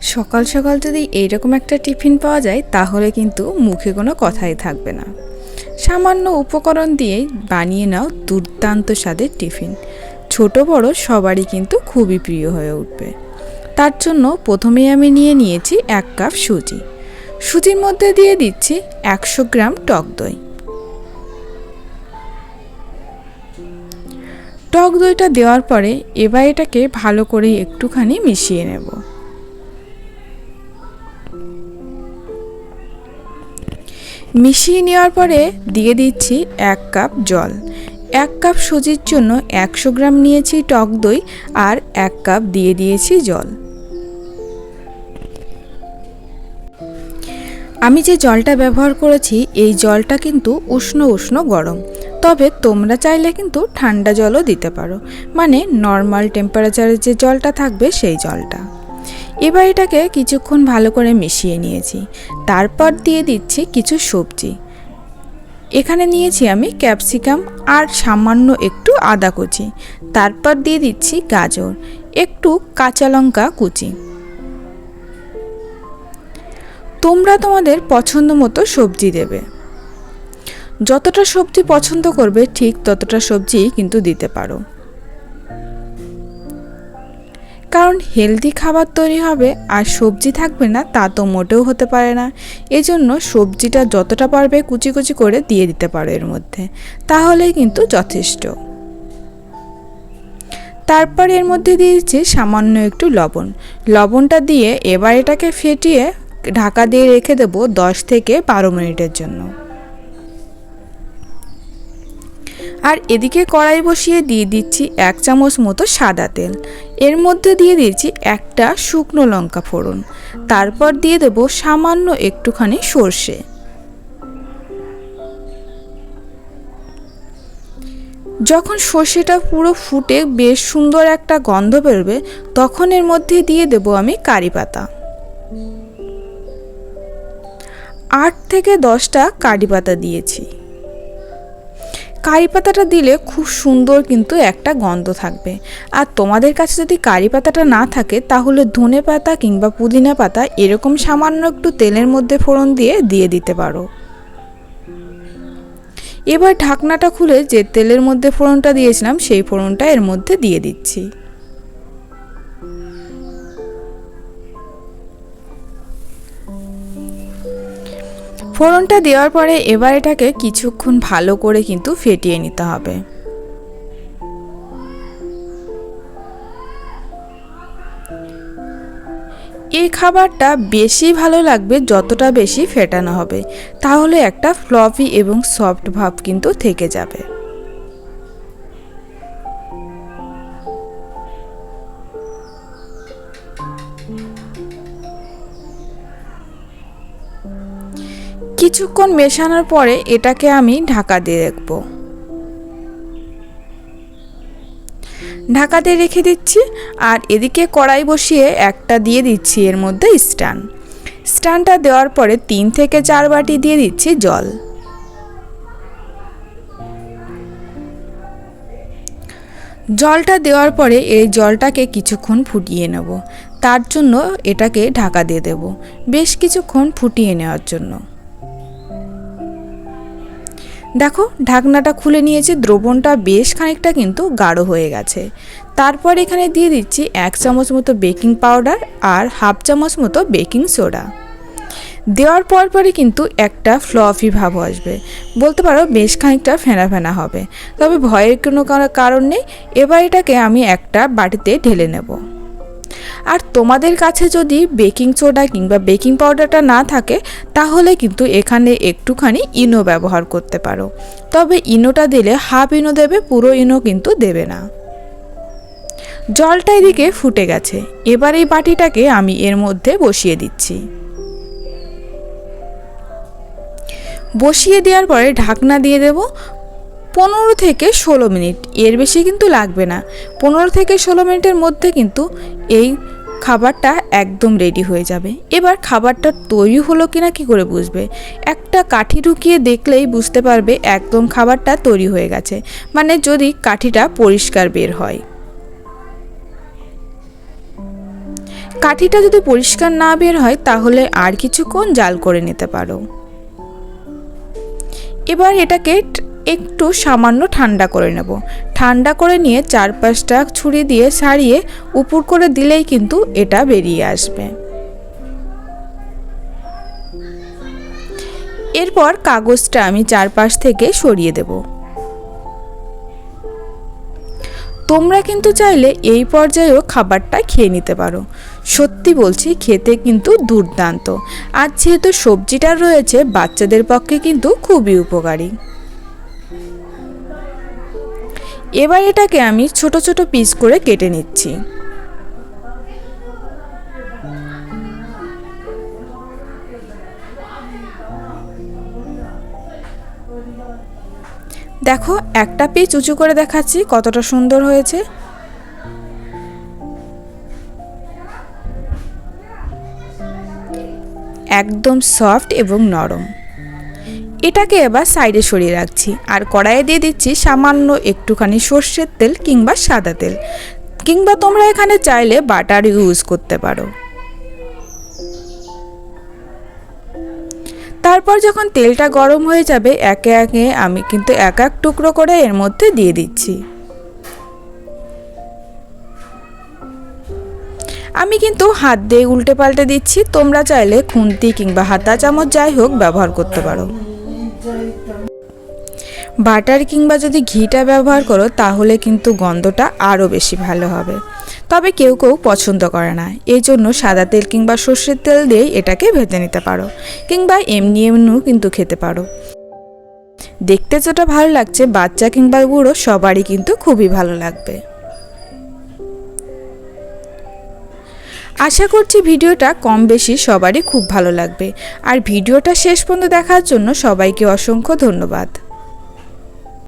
সকাল সকাল যদি এইরকম একটা টিফিন পাওয়া যায়, তাহলে কিন্তু মুখে কোনো কথাই থাকবে না। সামান্য উপকরণ দিয়েই বানিয়ে নাও দুর্দান্ত স্বাদের টিফিন। ছোট বড় সবারই কিন্তু খুবই প্রিয় হয়ে উঠবে। তার জন্য প্রথমেই আমি নিয়ে নিয়েছি এক কাপ সুজি। সুজির মধ্যে দিয়ে দিচ্ছি একশো গ্রাম টক দই। টক দইটা দেওয়ার পরে এবার এটাকে ভালো করে একটুখানি মিশিয়ে নেব। মিশিয়ে নেওয়ার পরে দিয়ে দিচ্ছি এক কাপ জল। এক কাপ সুজির জন্য একশো গ্রাম নিয়েছি টক দই আর এক কাপ দিয়ে দিয়েছি জল। আমি যে জলটা ব্যবহার করেছি, এই জলটা কিন্তু উষ্ণ উষ্ণ গরম। তবে তোমরা চাইলে কিন্তু ঠান্ডা জলও দিতে পারো। মানে নর্মাল টেম্পারেচারের যে জলটা থাকবে সেই জলটা। এবার এটাকে কিছুক্ষণ ভালো করে মিশিয়ে নিয়েছি। তারপর দিয়ে দিচ্ছি কিছু সবজি। এখানে নিয়েছি আমি ক্যাপসিকাম আর সামান্য একটু আদা কুচি। তারপর দিয়ে দিচ্ছি গাজর, একটু কাঁচা লঙ্কা কুচি। তোমরা তোমাদের পছন্দ মতো সবজি দেবে। যতটা সবজি পছন্দ করবে ঠিক ততটা সবজি কিন্তু দিতে পারো। কারণ হেলদি খাবার তৈরি হবে আর সবজি থাকবে না তা তো মোটেও হতে পারে না। এজন্য সবজিটা যতটা পারবে কুচি কুচি করে দিয়ে দিতে পারো এর মধ্যে। তাহলেই কিন্তু যথেষ্ট। তারপর এর মধ্যে দিয়ে দিচ্ছি সামান্য একটু লবণ। লবণটা দিয়ে এবার এটাকে ফেটিয়ে ঢাকা দিয়ে রেখে দেবো দশ থেকে বারো মিনিটের জন্য। আর এদিকে কড়াই বসিয়ে দিয়ে দিচ্ছি এক চামচ মতো সাদা তেল। এর মধ্যে দিয়ে দিচ্ছি একটা শুকনো লঙ্কা ফোড়ন। তারপর দিয়ে দেব সামান্য একটুখানি সর্ষে। যখন সর্ষেটা পুরো ফুটে বেশ সুন্দর একটা গন্ধ বেরোবে, তখন এর মধ্যে দিয়ে দেব আমি কারি পাতা। আট থেকে দশটা কারি পাতা দিয়েছি। কারি পাতাটা দিলে খুব সুন্দর কিন্তু একটা গন্ধ থাকবে। আর তোমাদের কাছে যদি কারি পাতাটা না থাকে, তাহলে ধনে পাতা কিংবা পুদিনা পাতা এরকম সামান্য একটু তেলের মধ্যে ফোড়ন দিয়ে দিয়ে দিতে পারো। এবার ঢাকনাটা খুলে যে তেলের মধ্যে ফোড়নটা দিয়েছিলাম, সেই ফোড়নটা এর মধ্যে দিয়ে দিচ্ছি। ফোড়নটা দেওয়ার পরে এবার এটাকে কিছুক্ষণ ভালো করে কিন্তু ফেটিয়ে নিতে হবে। এই খাবারটা বেশি ভালো লাগবে যতটা বেশি ফেটানো হবে, তাহলে একটা ফ্লফি এবং সফট ভাব কিন্তু থেকে যাবে। কিছুক্ষণ মেশানোর পরে এটাকে আমি ঢাকা দিয়ে রাখব। ঢাকা দিয়ে রেখে দিচ্ছি আর এদিকে কড়াই বসিয়ে একটা দিয়ে দিচ্ছি এর মধ্যে স্টান। স্টানটা দেওয়ার পরে তিন থেকে চার বাটি দিয়ে দিচ্ছি জল। জলটা দেওয়ার পরে এই জলটাকে কিছুক্ষণ ফুটিয়ে নেব। তার জন্য এটাকে ঢাকা দিয়ে দেব। বেশ কিছুক্ষণ ফুটিয়ে নেওয়ার জন্য। দেখো, ঢাকনাটা খুলে নিয়েছি, দ্রবণটা বেশ খানিকটা কিন্তু গাঢ় হয়ে গেছে। তারপর এখানে দিয়ে দিচ্ছি এক চামচ মতো বেকিং পাউডার আর হাফ চামচ মতো বেকিং সোডা। দেওয়ার পর পরে কিন্তু একটা ফ্লফি ভাব আসবে। বলতে পারো, বেশ খানিকটা ফেনা ফেনা হবে। তবে ভয়ের কোনো কারণ নেই। এবার এটাকে আমি একটা বাটিতে ঢেলে নেব। আর তোমাদের কাছে যদি বেকিং সোডা কিংবা বেকিং পাউডারটা না থাকে, তাহলে কিন্তু এখানে একটুখানি ইনো ব্যবহার করতে পারো। তবে ইনোটা দিলে হাফ ইনো দেবে, পুরো ইনো কিন্তু দেবে না। জলটা এদিকে ফুটে গেছে। এবার এই বাটিটাকে আমি এর মধ্যে বসিয়ে দিচ্ছি। বসিয়ে দেওয়ার পরে ঢাকনা দিয়ে দেব। পনেরো থেকে ষোলো মিনিট। এর বেশি কিন্তু লাগবে না। পনেরো থেকে ষোলো মিনিটের মধ্যে কিন্তু এই খাবারটা একদম রেডি হয়ে যাবে। এবার খাবারটা তৈরি হলো কি না কি করে বুঝবে? একটা কাঠি ঢুকিয়ে দেখলেই বুঝতে পারবে একদম খাবারটা তৈরি হয়ে গেছে। মানে যদি কাঠিটা পরিষ্কার বের হয়। কাঠিটা যদি পরিষ্কার না বের হয় তাহলে আর কিছুক্ষণ জাল করে নিতে পারো। এবার এটাকে একটু সামান্য ঠান্ডা করে নেব। ঠান্ডা করে নিয়ে চারপাশটা ছুরি দিয়ে সারিয়ে উপর করে দিলেই কিন্তু এটা বেরিয়ে আসবে। এরপর কাগজটা আমি চারপাশ থেকে সরিয়ে দেব। তোমরা কিন্তু চাইলে এই পর্যায়েও খাবারটা খেয়ে নিতে পারো। সত্যি বলছি, খেতে কিন্তু দুর্দান্ত। আর যেহেতু সবজিটা রয়েছে, বাচ্চাদের পক্ষে কিন্তু খুবই উপকারী। এবার এটাকে আমি ছোট ছোট পিস করে কেটে নিচ্ছি। দেখো, একটা পিস উঁচু করে দেখাচ্ছি, কতটা সুন্দর হয়েছে। একদম সফট এবং নরম। এটাকে এবার সাইডে সরিয়ে রাখছি। আর কড়াইয়ে দিয়ে দিচ্ছি সামান্য একটুখানি সর্ষের তেল কিংবা সাদা তেল। কিংবা তোমরা এখানে চাইলে বাটার ইউজ করতে পারো। তারপর যখন তেলটা গরম হয়ে যাবে, একে একে আমি কিন্তু এক এক টুকরো করে এর মধ্যে দিয়ে দিচ্ছি। আমি কিন্তু হাত দিয়ে উল্টে পাল্টে দিচ্ছি। তোমরা চাইলে খুন্তি কিংবা হাতা চামচ যাই হোক ব্যবহার করতে পারো। বাটার কিংবা যদি ঘিটা ব্যবহার করো, তাহলে কিন্তু গন্ধটা আরও বেশি ভালো হবে। তবে কেউ কেউ পছন্দ করে না। এই জন্য সাদা তেল কিংবা সর্ষের তেল দিয়েই এটাকে ভেজে নিতে পারো, কিংবা এমনি এমনিও কিন্তু খেতে পারো। দেখতে যেটা ভালো লাগছে, বাচ্চা কিংবা বুড়ো, সবারই কিন্তু খুবই ভালো লাগবে। আশা করছি ভিডিওটা কম বেশি সবারই খুব ভালো লাগবে। আর ভিডিওটা শেষ পর্যন্ত দেখার জন্য সবাইকে অসংখ্য ধন্যবাদ।